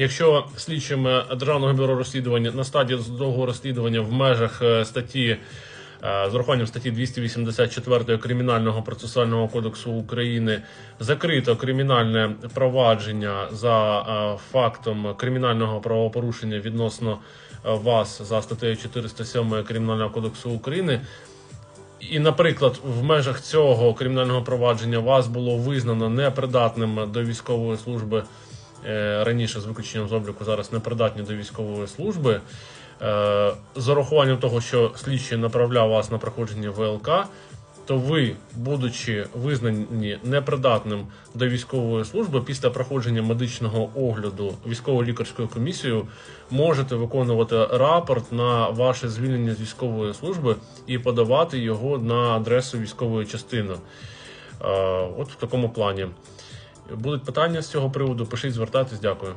Якщо слідчим е, Державного бюро розслідування на стадії досудового розслідування в межах е, статті е, з урахуванням статті 284 Кримінального процесуального кодексу України закрито кримінальне провадження за фактом кримінального правопорушення відносно вас за статтею 407 Кримінального кодексу України. І, наприклад, в межах цього кримінального провадження вас було визнано непридатним до військової служби раніше з виключенням з обліку, зараз непридатні до військової служби. Е, з урахуванням того, що слідчий направляв вас на проходження ВЛК, то ви, будучи визнані непридатним до військової служби, після проходження медичного огляду військово-лікарською комісією можете виконувати рапорт на ваше звільнення з військової служби і подавати його на адресу військової частини. Е, От в такому плані. Будуть питання з цього приводу, пишіть, звертайтесь, дякую.